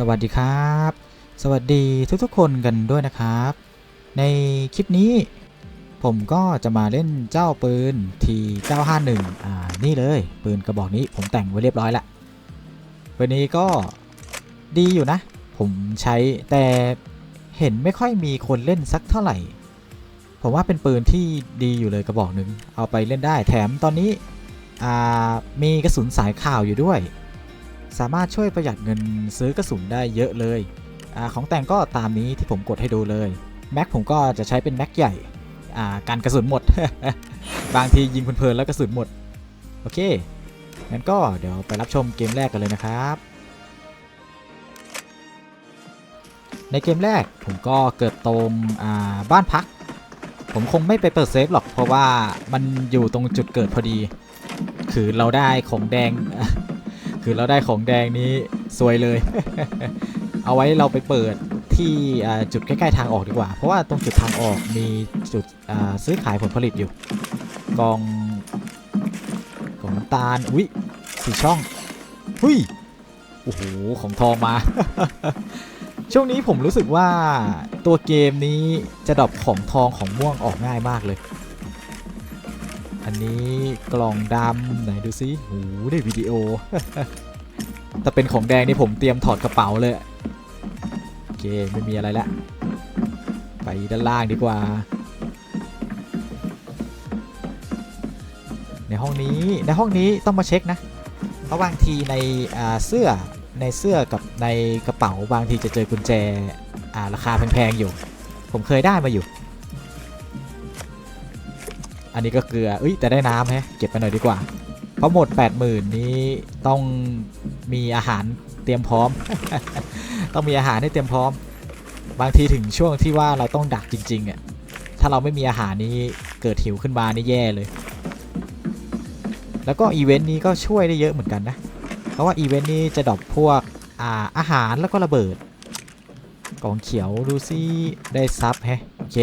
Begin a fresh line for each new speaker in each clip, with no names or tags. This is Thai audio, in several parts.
สวัสดีครับ สวัสดีทุกๆคนกันด้วยนะครับ ในคลิปนี้ ผมก็จะมาเล่นเจ้าปืน T951 อ่านี่เลยปืนกระบอกนี้ผมแต่งไว้เรียบร้อยละปืนนี้ก็ดีอยู่นะ ผมใช้แต่เห็นไม่ค่อยมีคนเล่นสักเท่าไหร่ ผมว่าเป็นปืนที่ดีอยู่เลยกระบอกหนึ่งเอาไปเล่นได้แถมตอนนี้มีกระสุนสายข่าวอยู่ด้วย สามารถช่วยประหยัดเงินซื้อกระสุนได้เยอะเลยอของแต่งก็ตามนี้ที่ผมกดให้ดูเลยแม็กผมก็จะใช้เป็นแม็กใหญ่การกระสุนหมด บางทียิงเพลินๆแล้วกระสุนหมด โอเคงั้นก็เดี๋ยวไปรับชมเกมแรกกันเลยนะครับ ในเกมแรกผมก็เกิดตรงบ้านพัก ผมคงไม่ไปเปิดเซฟหรอกเพราะว่ามันอยู่ตรงจุดเกิดพอดี คือเราได้ของแดง คือเราได้ของแดงนี้สวยเลย เอาไว้เราไปเปิดที่จุดใกล้ๆทางออกดีกว่า เพราะว่าตรงจุดทางออกมีจุดซื้อขายผลผลิตอยู่ กองกองน้ำตาลอุ้ยสี่ช่องหุ้ยโอ้โหของทองมา ช่วงนี้ผมรู้สึกว่าตัวเกมนี้จะดรอปของทองของม่วงออกง่ายมากเลย อันนี้กล่องดำไหนดูซิโอ้โหได้วิดีโอ แต่เป็นของแดงนี่ผมเตรียมถอดกระเป๋าเลย โอเค ไม่มีอะไรละ ไปด้านล่างดีกว่า ในห้องนี้ในห้องนี้ต้องมาเช็คนะเพราะบางทีในเสื้อในเสื้อกับในกระเป๋าบางทีจะเจอกุญแจราคาแพงๆอยู่ ผมเคยได้มาอยู่ อันนี้ก็เกลือเอ้ยแต่ได้น้ำแฮะเก็บไปหน่อยดีกว่า เพราะหมด 80,000 นี้ต้องมีอาหารเตรียมพร้อม ต้องมีอาหารให้เตรียมพร้อม บางทีถึงช่วงที่ว่าเราต้องดักจริงๆอะถ้าเราไม่มีอาหารนี้เกิดหิวขึ้นมานี่แย่เลย แล้วก็อีเวนต์นี้ก็ช่วยได้เยอะเหมือนกันนะ เพราะว่าอีเวนต์นี้จะดรอปพวกอาอาหารแล้วก็ระเบิดกล่องเขียวดูซิได้ซับแฮะโอเค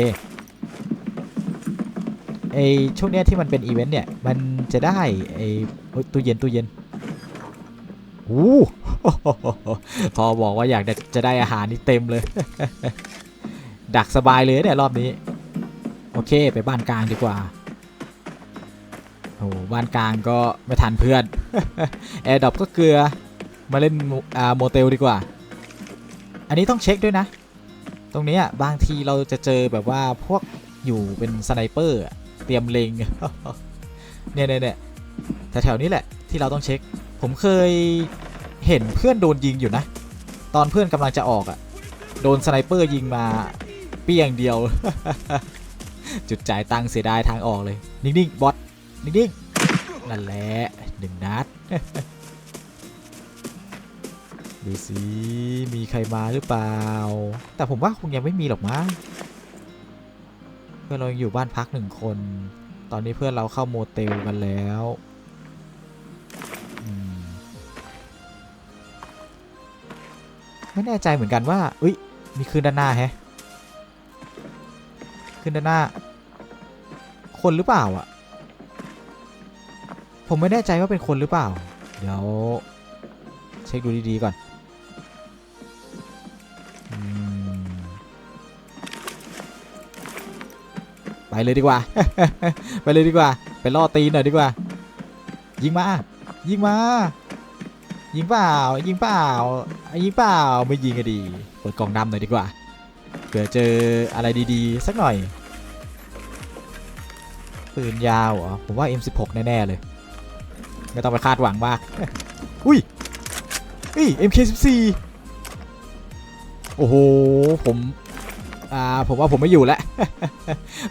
ไอช่วงเนี้ยที่มันเป็นอีเวนต์เนี่ย มันจะได้ไอ้ตู้เย็นตู้เย็นโอ้พอบอกว่าอยากจะได้อาหารนี่เต็มเลย ดักสบายเลยเนี่ยรอบนี้ โอเคไปบ้านกลางดีกว่าโอ้บ้านกลางก็ไม่ทันเพื่อนแอร์ดอปก็เกลือมาเล่นโมอ่าโมเตลดีกว่า อันนี้ต้องเช็คด้วยนะ ตรงนี้ยบางทีเราจะเจอแบบว่าพวกอยู่เป็นสไนเปอร์ เตรียมเล็งเนี่ยเนี่ยเนี่ยแถวๆนี้แหละที่เราต้องเช็ค ผมเคยเห็นเพื่อนโดนยิงอยู่นะ ตอนเพื่อนกำลังจะออกอะ่ะ โดนสไนเปอร์ยิงมาเปี้ยงเดียว จุดจ่ายตังเสียดายทางออกเลย นิ่งๆบอสนิ่งๆนั่นแหละหนึ่งนัดดูสิมีใครมาหรือเปล่า แต่ผมว่าคงยังไม่มีหรอกมั้ง เพื่อนเราอยู่บ้านพักหนึ่งคน ตอนนี้เพื่อนเราเข้าโมเตลกันแล้วไม่แน่ใจเหมือนกันว่าอุ้ยมีคืนด้านหน้าแฮะคืนด้านหน้า คนหรือเปล่าอะ ผมไม่แน่ใจว่าเป็นคนหรือเปล่า เดี๋ยว เช็คดูดีๆก่อน ไปเลยดีกว่า ไปเลยดีกว่า ไปล่อตีนหน่อยดีกว่า ยิงมา ยิงมา ยิงเปล่า ยิงเปล่า ยิงเปล่า ไม่ยิงก็ดี เปิดกล่องดำหน่อยดีกว่า เผื่อเจออะไรดีๆ สักหน่อย ปืนยาวเหรอผมว่า M16 แน่ๆเลย ไม่ต้องไปคาดหวังมาก อุ้ยเฮ้ย MK14 โอ้โห ผม อ่าผมว่าผมไม่อยู่แล้ว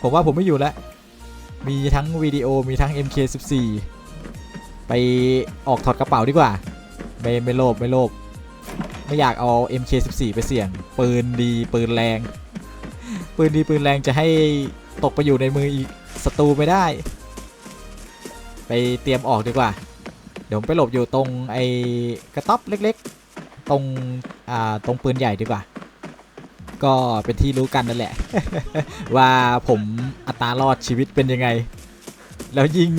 ผมว่าผมไม่อยู่แล้ว มีทั้งวิดีโอมีทั้ง MK14 ไปออกถอดกระเป๋าดีกว่า ไม่ไม่โลภไม่โลภไม่อยากเอา MK14 ไปเสี่ยง ปืนดีปืนแรง ปืนดีปืนแรงจะให้ตกไปอยู่ในมืออีกศัตรูไม่ได้ ไปเตรียมออกดีกว่า เดี๋ยวผมไปหลบอยู่ตรงไอ้กระต๊อบเล็กๆ ตรงอ่าตรงปืนใหญ่ดีกว่า ก็เป็นที่รู้กันนั่นแหละ ว่าผมอัตรารอดชีวิตเป็นยังไง แล้วยิ่ง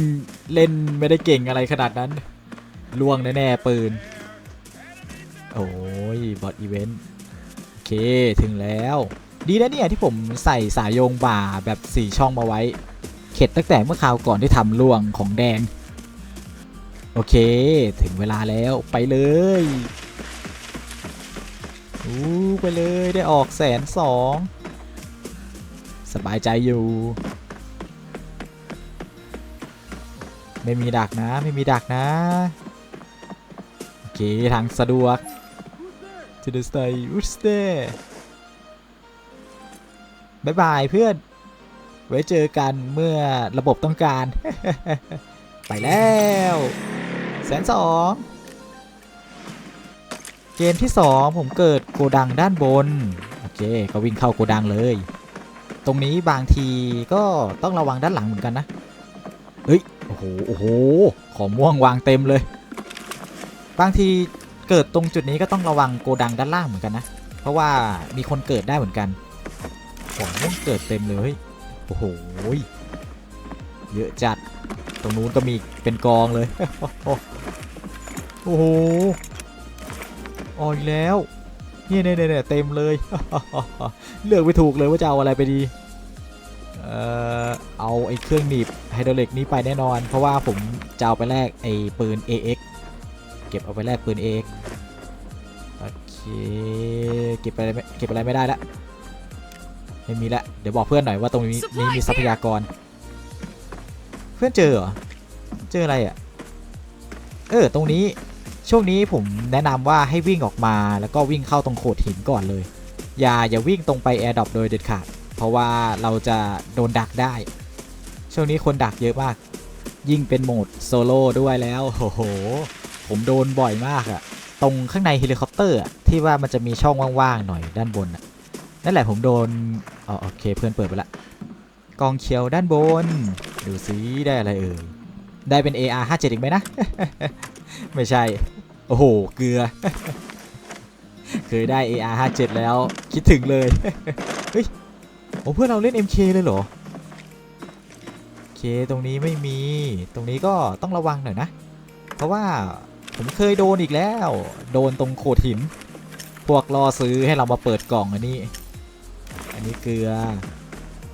เล่นไม่ได้เก่งอะไรขนาดนั้นล่วงแน่ๆปืน โอ้ยบอทอีเวนต์โอเคถึงแล้ว ดีนะเนี่ยที่ผมใส่สายโยงบ่าแบบ 4 ช่องมาไว้ เข็ดตั้งแต่เมื่อคราวก่อนที่ทำล่วงของแดง โอเค ถึงเวลาแล้วไปเลย อู้ไปเลยได้ออกแสนสองสบายใจอยู่ ไม่มีดักนะไม่มีดักนะ โอเค ทางสะดวก to the stay w o o d stay บายบายเพื่อน ไว้เจอกันเมื่อระบบต้องการ ไปแล้วแสนสอง เกมที่ 2 ผมเกิดโกดังด้านบน โอเค ก็วิ่งเข้าโกดังเลย ตรงนี้บางทีก็ต้องระวังด้านหลังเหมือนกันนะ เฮ้ย โอ้โห โอ้โห ของม่วงวางเต็มเลย บางทีเกิดตรงจุดนี้ก็ต้องระวังโกดังด้านล่างเหมือนกันนะ เพราะว่ามีคนเกิดได้เหมือนกัน ของม่วงเกิดเต็มเลย โอ้โห เยอะจัด ตรงนู้นก็มีเป็นกองเลย โอ้โห ออกอีกแล้วเนี่ยเนี่ยเนี่ยเต็มเลย เลือกไม่ถูกเลยว่าจะเอาอะไรไปดี เอ่อ เอาไอ้เครื่องหนีบไฮดรอลิกนี้ไปแน่นอน เพราะว่าผมจะเอาไปแลกไอ้ปืน AX เก็บเอาไปแลกปืน AX โอเค เก็บอะไรไม่เก็บอะไรไม่ได้ละ ไม่มีละ เดี๋ยวบอกเพื่อนหน่อยว่าตรงนี้นี้มีทรัพยากร เพื่อนเจอเหรอ เจออะไรอะ่ะ เออ ตรงนี้ ช่วงนี้ผมแนะนำว่าให้วิ่งออกมาแล้วก็วิ่งเข้าตรงโขดหินก่อนเลย อย่าอย่าวิ่งตรงไปแอร์ดรอปโดยเด็ดขาด เพราะว่าเราจะโดนดักได้ ช่วงนี้คนดักเยอะมาก ยิ่งเป็นโหมดโซโล่ด้วยแล้วโอ้โห ผมโดนบ่อยมากอะตรงข้างในเฮลิคอปเตอร์ที่ว่ามันจะมีช่องว่างๆหน่อยด้านบนนั่นแหละผมโดนอ๋อโอเคเพื่อนเปิดไปละกองเขียวด้านบน ดูซิได้อะไรเอ่ยได้เป็น AR 57อีกไหมนะ ไม่ใช่ โอ้โห เกลือ เคยได้ AR 57 แล้ว คิดถึงเลย เฮ้ย โอ้เพื่อนเราเล่น MK เลยเหรอโอเคตรงนี้ไม่มี ตรงนี้ก็ต้องระวังหน่อยนะ เพราะว่าผมเคยโดนอีกแล้ว โดนตรงโขดหิน พวกรอซื้อให้เรามาเปิดกล่องอันนี้ อันนี้เกลือ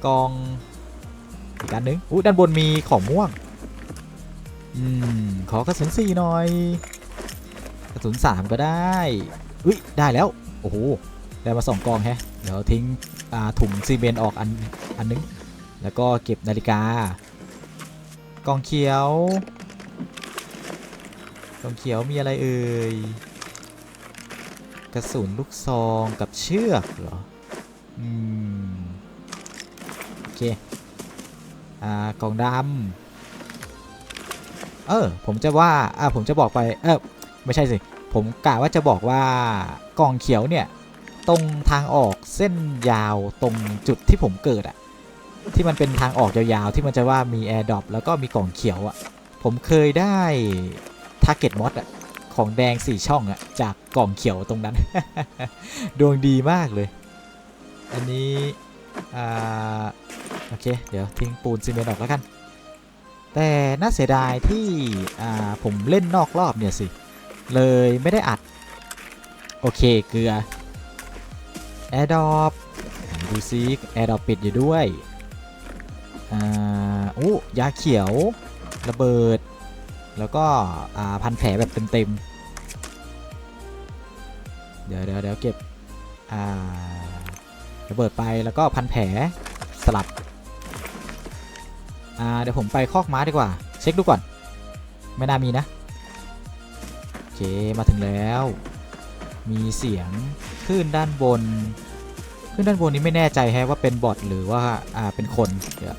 กล่องอีกอันนึงอู้ด้านบนมีของม่วง อืม ขอกระสุนสี่หน่อย กระสุนสามก็ได้อุ้ยได้แล้ว โอ้โห ได้มาสองกองแฮะ เดี๋ยวทิ้งถุงซีเมนต์ออกอันอันนึง แล้วก็เก็บนาฬิกา กองเขียว กองเขียวมีอะไรเอ่ย กระสุนลูกซองกับเชือกเหรอ อืม โอเค อ่ากล่องดำเออ ผมจะว่า อ่า ผมจะบอกไป เออ ไม่ใช่สิ ผมกะว่าจะบอกว่ากล่องเขียวเนี่ย ตรงทางออกเส้นยาวตรงจุดที่ผมเกิดอะที่มันเป็นทางออกยาวๆ ที่มันจะว่ามีแอร์ดรอปแล้วก็มีกล่องเขียวอะผมเคยได้ทาร์เก็ตมอสอะของแดง4ช่องอะจากกล่องเขียวตรงนั้น ดวงดีมากเลย อันนี้อ่าโอเค เดี๋ยวทิ้งปูนซีเมนต์ออกแล้วกัน แต่น่าเสียดายที่อ่าผมเล่นนอกรอบเนี่ยสิ เลยไม่ได้อัด โอเคเกลือแอร์ดอปดูซิแอร์ดอปปิดอยู่ด้วยอ่าอู้ยาเขียวระเบิด แล้วก็อ่าพันแผลแบบเต็มๆ เดี๋ยวเดี๋ยวเดี๋ยวเก็บอ่าระเบิดไปแล้วก็พันแผลสลับอ่าเดี๋ยวผมไปคอกม้าดีกว่า เช็คดูก่อน ไม่น่ามีนะ เคมาถึงแล้ว มีเสียงขึ้นด้านบน ขึ้นด้านบนนี้ไม่แน่ใจแฮะว่าเป็นบอทหรือว่าอ่าเป็นคนเดี๋ยว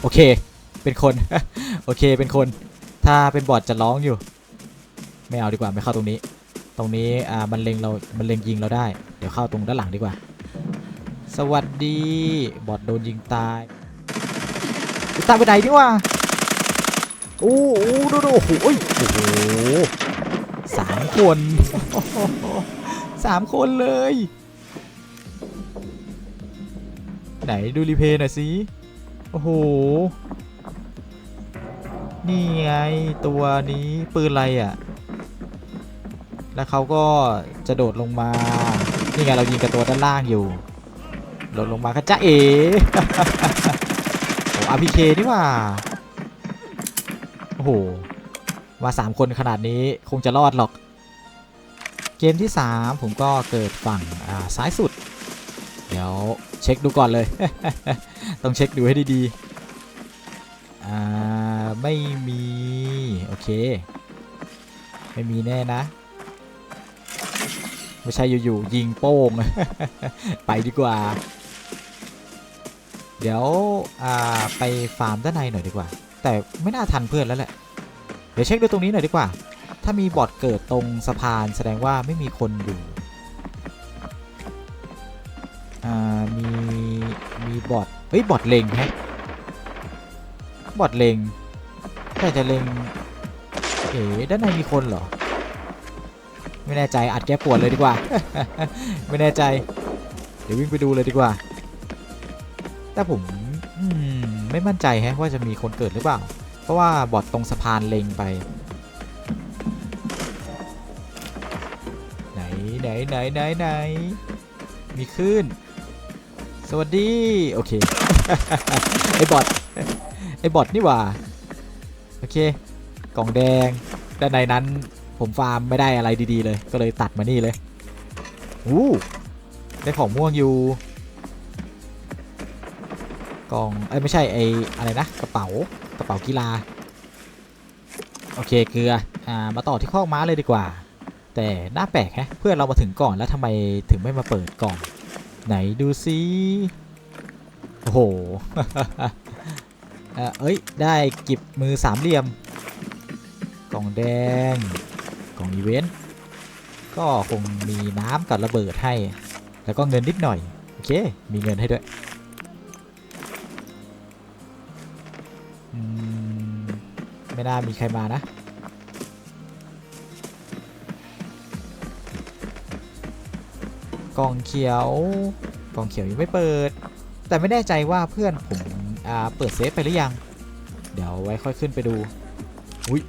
โอเค เป็นคน โอเคเป็นคน ถ้าเป็นบอทจะร้องอยู่ ไม่เอาดีกว่าไม่เข้าตรงนี้ ตรงนี้อ่ามันเล็งเรา มันเล็งยิงเราได้ เดี๋ยวเข้าตรงด้านหลังดีกว่า สวัสดี บอทโดนยิงตายตายไปไหนดีวะโอ้โหดูดูโอ้โหโอ้ยโอ้โห คนสามคนเลย ไหนดูรีเพย์หน่อยสิ โอ้โห นี่ไงตัวนี้ปืนอะไรอะ แล้วเขาก็จะโดดลงมา นี่ไงเรายิงกับตัวด้านล่างอยู่ โดดลงมาก็จะเอโอ้อาพีเคนี่ว่า โอ้โห มาสามคนขนาดนี้คงจะรอดหรอก เกมที่ 3 ผมก็เกิดฝั่งอ่าซ้ายสุด เดี๋ยวเช็คดูก่อนเลย ต้องเช็คดูให้ดีๆอ่าไม่มี โอเค ไม่มีแน่นะ ไม่ใช่อยู่ๆยิงโป้ง ไปดีกว่า เดี๋ยวอ่าไปฟาร์มด้านในหน่อยดีกว่า แต่ไม่น่าทันเพื่อนแล้วแหละ เดี๋ยวเช็คดูตรงนี้หน่อยดีกว่า ถ้ามีบอทเกิดตรงสะพานแสดงว่าไม่มีคนอยู่อ่ามี มีบอทเฮ้ย บอทเลงแฮะบอทเลงแต่จะเลงเอ๋ด้านในมีคนเหรอ ไม่แน่ใจอัดแก้ปวดเลยดีกว่า ไม่แน่ใจ เดี๋ยววิ่งไปดูเลยดีกว่า แต่ผมมไม่มั่นใจแฮะว่าจะมีคนเกิดหรือเปล่า เพราะว่าบอทตรงสะพานเลงไป ไหนไหนไหนไหนมีขึ้น สวัสดี โอเค ไอ้บอทไอ้บอทนี่หว่า โอเค กล่องแดงด้านในนั้นผมฟาร์มไม่ได้อะไรดีๆเลย ก็เลยตัดมานี่เลยอู้ได้ของม่วงอยู่กล่อง เอ้ย ไม่ใช่ไออะไรนะ กระเป๋ากระเป๋ากีฬา โอเค เกลือ อ่า มาต่อที่ข้อกม้าเลยดีกว่า แต่น่าแปลกแฮะเพื่อนเรามาถึงก่อนแล้วทำไมถึงไม่มาเปิดกล่อง ไหนดูซิโอ้โหเอ้ยได้กิบมือสามเหลี่ยม กล่องแดง กล่องอีเวนต์ก็คงมีน้ำกับระเบิดให้ แล้วก็เงินนิดหน่อย โอเค มีเงินให้ด้วยไม่น่ามีใครมานะ กล่องเขียว กล่องเขียวยังไม่เปิด แต่ไม่แน่ใจว่าเพื่อนผมอ่าเปิดเซฟไปหรือยัง เดี๋ยวไว้ค่อยขึ้นไปดู อุ้ย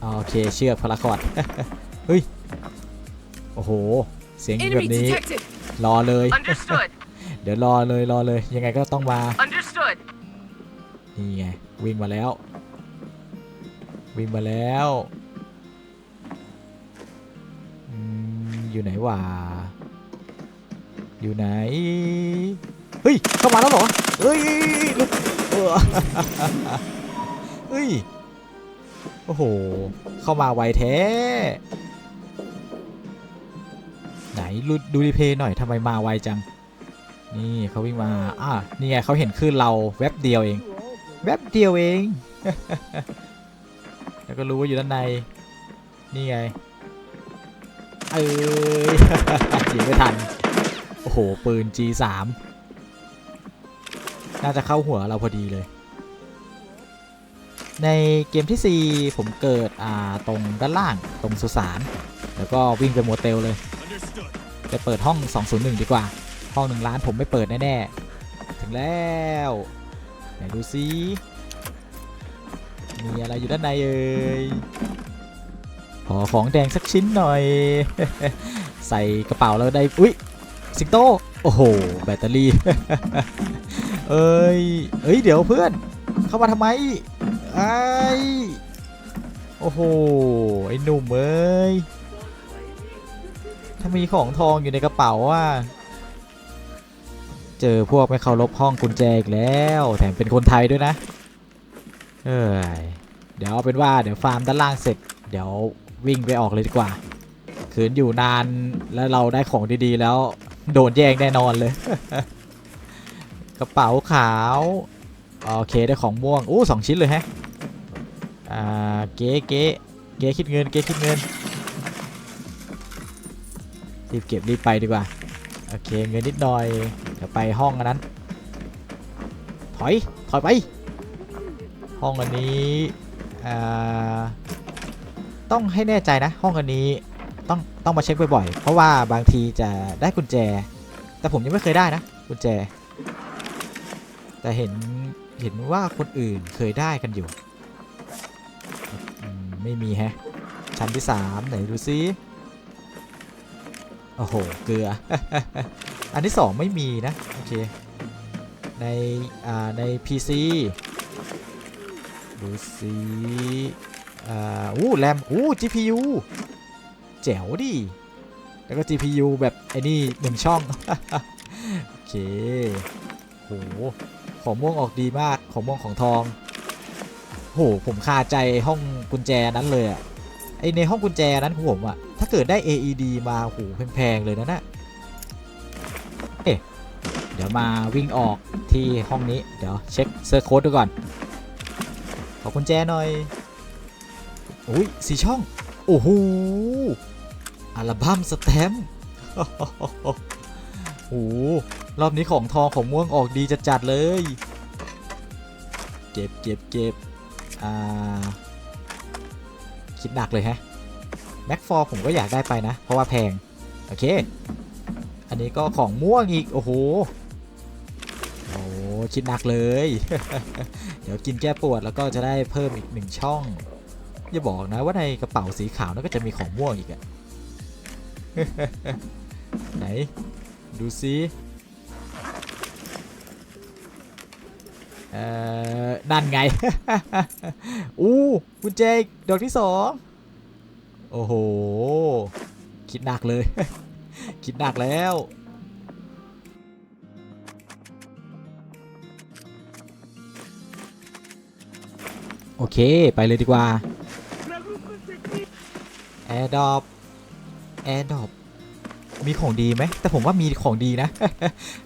โอเคเชือกพาราคอดเฮ้ย โอ้โห เสียงแบ
Enemy
บนี้
detected.
รอเลย
Understood.
เดี๋ยวรอเลยรอเลย ยังไงก็ต้องมา
Understood.
นี่ไง วิ่งมาแล้ว วิ่งมาแล้วอืมอยู่ไหนวะ อยู่ไหน เฮ้ย เข้ามาแล้วเหรอ เฮ้ยลุกเออเฮ้ย โอ้โห เข้ามาไวแท้ ไหนดูดูรีเพลย์หน่อยทำไมมาไวจัง นี่เขาวิ่งมา อ่านี่ไงเขาเห็นขึ้นเราแวบเดียวเอง แวบเดียวเอง แล้วก็รู้ว่าอยู่ด้านใน นี่ไง เอ้ยยิงไม่ทัน โห ปืน G3 น่าจะเข้าหัวเราพอดีเลย ในเกมที่ 4 ผมเกิดอ่าตรงด้านล่างตรงสุสาน แล้วก็วิ่งไปโมเตลเลยไปเปิดห้อง 201 ดีกว่า ห้องหนึ่งล้านผมไม่เปิดแน่ๆ ถึงแล้วไหนดูซิมีอะไรอยู่ด้านในเอ่ยขอของแดงสักชิ้นหน่อย ใส่กระเป๋าแล้วได้ อุ๊ย สิงโต โอ้โห แบตเตอรี่ เอ้ย เอ้ย เดี๋ยวเพื่อน เข้ามาทำไม ไอ้โอ้โห ไอ้หนุ่มเอ้ยถ้ามีของทองอยู่ในกระเป๋าอะเจอพวกไม่เคารพห้องกุญแจอีกแล้ว แถมเป็นคนไทยด้วยนะ เอ้ย เดี๋ยวเอาเป็นว่าเดี๋ยวฟาร์มด้านล่างเสร็จ เดี๋ยววิ่งไปออกเลยดีกว่าขืนอยู่นานแล้วเราได้ของดีๆแล้ว โดนแย่งแน่นอนเลย กระเป๋าขาว โอเคได้ของม่วงอู้สองชิ้นเลยแฮะ อ่า เก๊เก๊เก๊คิดเงิน เก๊คิดเงิน รีบเก็บรีบไปดีกว่า โอเคเงินนิดหน่อย เดี๋ยวไปห้องอันนั้น ถอย ถอยไป ห้องอันนี้ อ่า ต้องให้แน่ใจนะ ห้องอันนี้ ต้องต้องมาเช็คบ่อยๆ เพราะว่าบางทีจะได้กุญแจ แต่ผมยังไม่เคยได้นะกุญแจ แต่เห็นเห็นว่าคนอื่นเคยได้กันอยู่ ไม่มีแฮะ ชั้นที่3ไหนดูซิโอ้โห เกลือ อันที่สองไม่มีนะ โอเค ใน อ่า ใน PC ดูสิอ่าอู้แรมอู้ GPU แจ๋วดิ แล้วก็ GPU แบบไอ้นี่หนึ่งช่อง โอเคโหของม่วงออกดีมาก ของม่วงของทองโหผมคาใจห้องกุญแจนั้นเลยอะไอในห้องกุญแจนั้นของผมอะถ้าเกิดได้ AED มาโหแพงๆเลยนะน่ะเอ๊ะเดี๋ยวมาวิ่งออกที่ห้องนี้ เดี๋ยวเช็คเซอร์โค้ดดูก่อน ขอกุญแจหน่อย อุ้ยสีช่อง โอ้โห อัลบั้มสแตมโอ้โหรอบนี้ของทองของม่วงออกดีจัดๆเลย เก็บเก็บเก็บอ่า คิดหนักเลยฮะแม็กฟอร์ผมก็อยากได้ไปนะ เพราะว่าแพง โอเค อันนี้ก็ของม่วงอีก โอ้โห โอ้คิดหนักเลย เดี๋ยวกินแก้ปวดแล้วก็จะได้เพิ่มอีกหนึ่งช่อง อย่าบอกนะว่าในกระเป๋าสีขาวนั้นก็จะมีของม่วงอีกอะ ไหน ดูซิเอ่อนั่นไง อู้กุญแจกดอกที่สองโอ้โห คิดหนักเลย คิดหนักแล้วโอเค ไปเลยดีกว่า แอร์ดอป แอร์ดอปมีของดีไหม แต่ผมว่ามีของดีนะ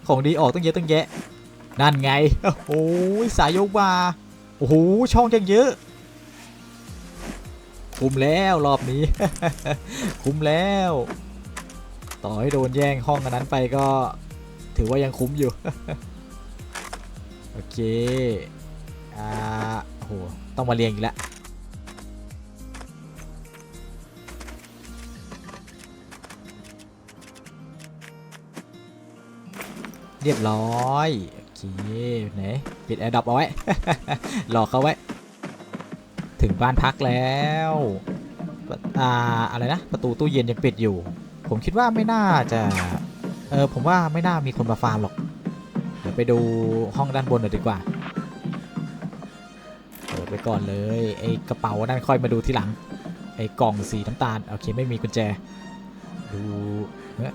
ของดีออกตั้งเยอะตั้งแยะ นั่นไง โอ้โหสายโยกมาโอ้โห ช่องยังเยอะ คุ้มแล้วรอบนี้ คุ้มแล้ว ต่อให้โดนแย่งห้องอันนั้นไปก็ ถือว่ายังคุ้มอยู่ โอเค อ่าโห ต้องมาเรียงอีกแล้ว เรียบร้อยโอเคไหนปิดแอร์ดับเอาไว้รอกเขาไว้ ถึงบ้านพักแล้วปะอ่าอะไรนะ ประตูตู้เย็นยังปิดอยู่ ผมคิดว่าไม่น่าจะเออผมว่าไม่น่ามีคนมาฟาร์มหรอก เดี๋ยวไปดูห้องด้านบนหน่อยดีกว่าเปิดไปก่อนเลยไอ้กระเป๋านั่นค่อยมาดูทีหลังไอ้กล่องสีน้ำตาลโอเคไม่มีกุญแจ ดูเฮ้ย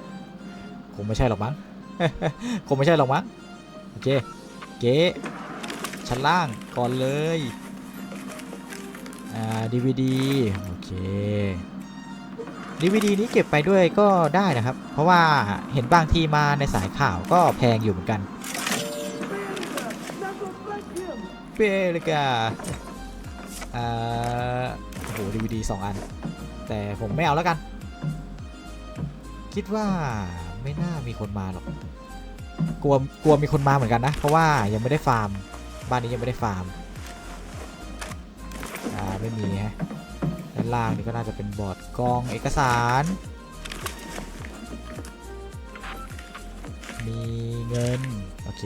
คงไม่ใช่หรอกมั้ง คงไม่ใช่หรอกมั้งโอเคเก๊ชั้นล่างก่อนเลยอ่า DVD โอเค DVD นี้เก็บไปด้วยก็ได้นะครับ เพราะว่าเห็นบางทีมาในสายข่าวก็แพงอยู่เหมือนกันเปเลกาอ่าโอ้โห DVD สองอัน แต่ผมไม่เอาแล้วกัน คิดว่า ไม่น่ามีคนมาหรอก กลัวกลัวมีคนมาเหมือนกันนะ เพราะว่ายังไม่ได้ฟาร์ม บ้านนี้ยังไม่ได้ฟาร์ม อ่า ไม่มีฮะ ด้านล่างนี่ก็น่าจะเป็นบอร์ดกองเอกสาร มีเงิน โอเค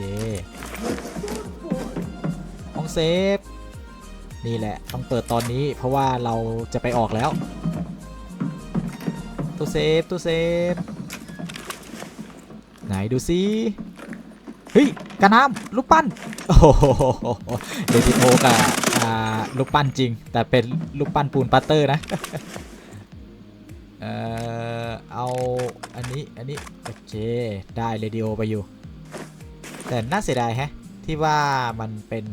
ห้องเซฟ นี่แหละ ต้องเปิดตอนนี้เพราะว่าเราจะไปออกแล้วตู้เซฟตู้เซฟ นดูซิเฮ้ยกระน้ำลูกปั้นโอ้โหเดซิโอกับลูกปั้นจริง แต่เป็นลูกปั้นปูนปัตเตอร์นะเออเอาอันนี้อันนี้โอเคได้เรดิโอไปอยู่ แต่น่าเสียดายแฮะที่ว่ามันเป็น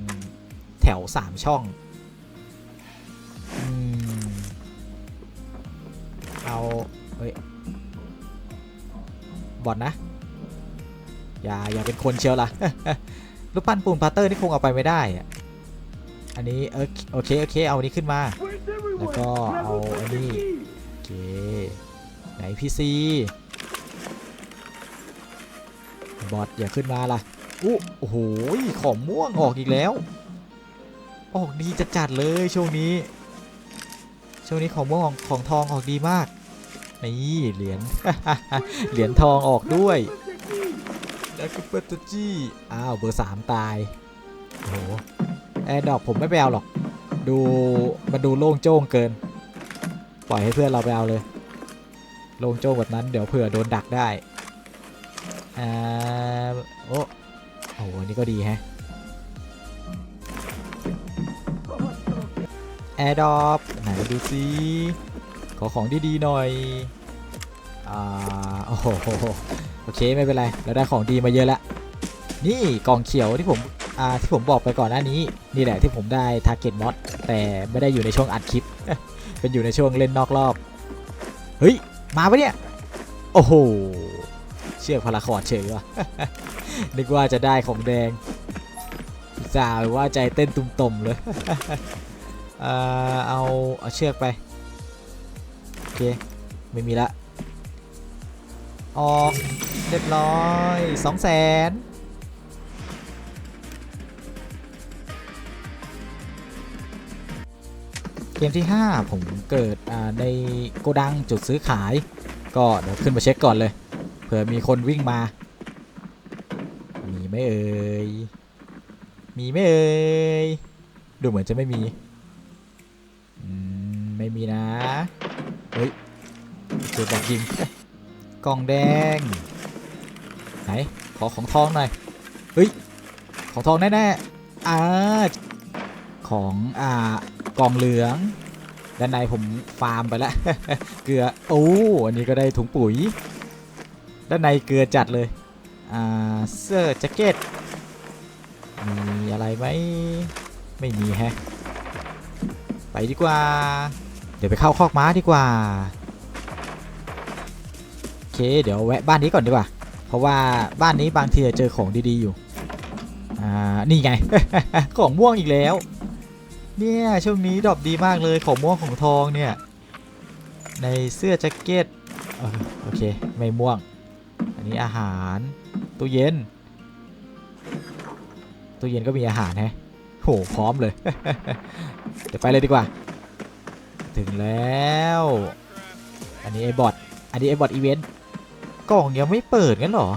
แถว 3 ช่องอเอา เฮ้ย บอดนะ อย่าอย่าเป็นคนเชียวล่ะรูปปั้นปูนพาเตอร์นี่คงเอาไปไม่ได้อะอันนี้เออโอเคโอเคเอาอันนี้ขึ้นมา
แล้วก็เอาอันนี้
โอเคไหนพีซีบอทอย่าขึ้นมาล่ะอู้โอ้โหของม่วงออกอีกแล้ว ออกดีจัดๆเลยช่วงนี้ ช่วงนี้ของม่วงของทองออกดีมากนี่เหรียญเหรียญทองออกด้วย แล้วก็เปิดตัวจี้ อ้าว เบอร์สามตาย โอ้โห แอร์ดอกผมไม่ไปเอาหรอก ดูมันดูโล่งโจ้งเกิน ปล่อยให้เพื่อนเราไปเอาเลย โล่งโจ้งแบบนั้นเดี๋ยวเผื่อโดนดักได้ อ่า โอ้โอ้โหอันนี้ก็ดีแฮะ แอร์ดอปไหนดูซิขอของดีๆหน่อย อ่า โอ้โห โอเคไม่เป็นไรเราได้ของดีมาเยอะแล้วนี่กล่องเขียวที่ผมอ่าที่ผมบอกไปก่อนหน้านี้ นี่แหละที่ผมได้ Target Mod แต่ไม่ได้อยู่ในช่วงอัดคลิป เป็นอยู่ในช่วงเล่นนอกรอบ เฮ้ย มาปะเนี่ย โอ้โห เชือกพาราคอร์ดเฉยวะนึกว่าจะได้ของแดงจ่าว่าใจเต้นตุ่มๆเลยเอ่อเอาเอาเชือกไป โอเค ไม่มีละ ออกเรียบร้อยสองแสนเกมที่ 5 ผมเกิดในโกดังจุดซื้อขาย ก็เดี๋ยวขึ้นมาเช็คก่อนเลย เผื่อมีคนวิ่งมา มีไหมเอ่ย มีไหมเอ่ย ดูเหมือนจะไม่มี ไม่มีนะ เฮ้ยเจอบอกยิง กล่องแดง ไหน ขอของทองหน่อย เฮ้ย ของทองแน่ๆอ่าของอ่ากล่องเหลือง ด้านในผมฟาร์มไปแล้วเกลือ โอ้ อันนี้ก็ได้ถุงปุ๋ย ด้านในเกลือจัดเลย อ่า เสื้อแจ็คเก็ต มีอะไรไหม ไม่มีแฮะ ไปดีกว่า เดี๋ยวไปเข้าคอกม้าดีกว่า เค เดี๋ยวแวะบ้านนี้ก่อนดีกว่า เพราะว่าบ้านนี้บางทีจะเจอของดีๆอยู่ อ่า นี่ไง ของม่วงอีกแล้ว เนี่ยช่วงนี้ดรอปดีมากเลยของม่วงของทองเนี่ย ในเสื้อแจ็คเก็ตโอเค ไม่ม่วง อันนี้อาหารตู้เย็นตู้เย็นก็มีอาหารแฮะโหพร้อมเลย เดี๋ยวไปเลยดีกว่า ถึงแล้ว อันนี้ไอ้บอทอันนี้ไอ้บอทอีเวนต์ กล่องยังไม่เปิดงั้นเหรอ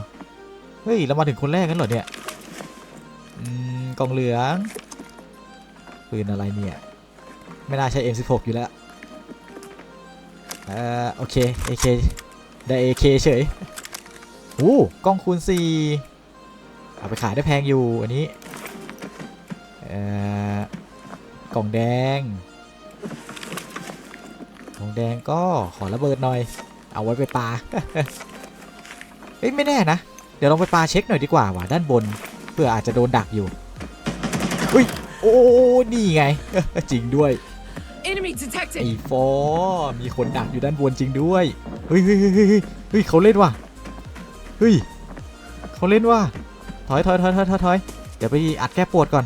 เฮ้ย เรามาถึงคนแรกงั้นเหรอเนี่ย อืม กล่องเหลือง ปืนอะไรเนี่ย ไม่น่าใช่ M16 อยู่แล้ว เอ่อ โอเค AK ได้ AK เฉยโอ้กล้องคูณ4เอาไปขายได้แพงอยู่อันนี้ เอ่อ กล่องแดง กล่องแดงก็ขอระเบิดหน่อย เอาไว้ไปปา เอ้ยไม่แน่นะ เดี๋ยวลองไปปาเช็คหน่อยดีกว่าว่ะด้านบนเพื่ออาจจะโดนดักอยู่โอ้นี่ไง จริงด้วย
Enemy
ไอ้
detected.
ฟอมีคนดักอยู่ด้านบนจริงด้วยเฮ้ยเฮ้ยเฮ้ยเฮ้ยเฮ้ยเขาเล่นว่ะเฮ้ยเขาเล่นว่ะถอยถอยถอยถอยถอยถอยเดี๋ยวไปอัดแก้ปวดก่อน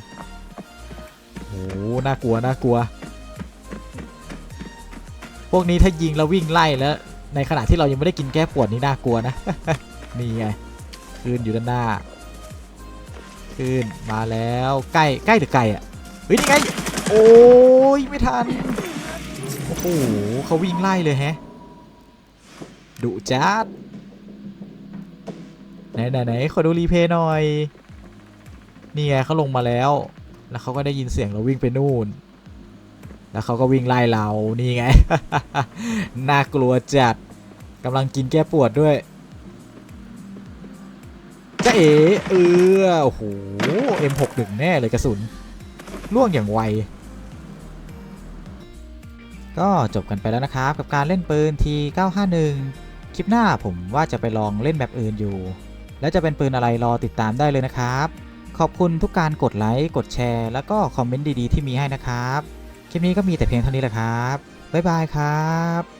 โอ้น่ากลัวน่ากลัว พวกนี้ถ้ายิงแล้ววิ่งไล่แล้วในขณะที่เรายังไม่ได้กินแก้ปวดนี่น่ากลัวนะ นี่ไงคืนอยู่ด้านหน้าคืนมาแล้วใกล้ใกล้หรือไกลอะเฮ้ยนี่ไงโอ้ยไม่ทันโอ้โหเขาวิ่งไล่เลยแฮะดุจัดไหนไหนไหนขอดูรีเพย์หน่อยนี่ไงเขาลงมาแล้ว แล้วเขาก็ได้ยินเสียงเราวิ่งไปนู่น แล้วเขาก็วิ่งไล่เรานี่ไง น่ากลัวจัดกำลังกินแก้ปวดด้วย จะเอ๋เออโอ้โห M61 แน่เลยกระสุนล่วงอย่างไว ก็จบกันไปแล้วนะครับ กับการเล่นปืนที951 คลิปหน้าผมว่าจะไปลองเล่นแบบอื่นอยู่ แล้วจะเป็นปืนอะไรรอติดตามได้เลยนะครับ ขอบคุณทุกการกดไลค์ กดแชร์ แล้วก็คอมเมนต์ดีๆที่มีให้นะครับ คลิปนี้ก็มีแต่เพียงเท่านี้แหละครับ บ๊ายบายครับ